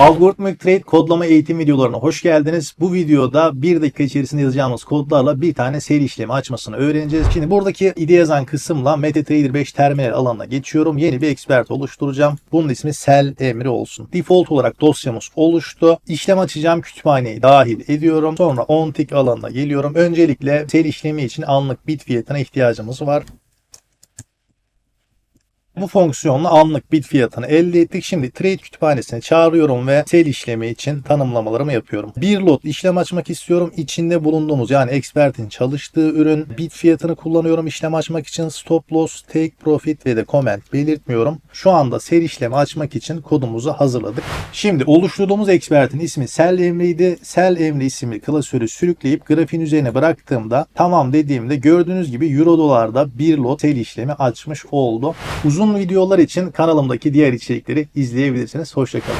Algoritmik Trade kodlama eğitim videolarına hoş geldiniz. Bu videoda bir dakika içerisinde yazacağımız kodlarla bir tane seri işlemi açmasını öğreneceğiz. Şimdi buradaki ide yazan kısımla MetaTrader 5 terminal alanına geçiyorum. Yeni bir expert oluşturacağım. Bunun ismi sell emri olsun. Default olarak dosyamız oluştu. İşlem açacağım kütüphaneyi dahil ediyorum. Sonra on tick alanına geliyorum. Öncelikle sell işlemi için anlık bit fiyatına ihtiyacımız var. Bu fonksiyonla anlık bit fiyatını elde ettik. Şimdi trade kütüphanesine çağırıyorum ve sell işlemi için tanımlamalarımı yapıyorum. Bir lot işlem açmak istiyorum. İçinde bulunduğumuz yani expert'in çalıştığı ürün bit fiyatını kullanıyorum işlem açmak için. Stop loss, take profit ve de comment belirtmiyorum. Şu anda sell işlemi açmak için kodumuzu hazırladık. Şimdi oluşturduğumuz expert'in ismi sell emriydi. Sell emri isimli klasörü sürükleyip grafiğin üzerine bıraktığımda tamam dediğimde gördüğünüz gibi euro dolarda bir lot sell işlemi açmış oldu. Uzun videolar için kanalımdaki diğer içerikleri izleyebilirsiniz. Hoşçakalın.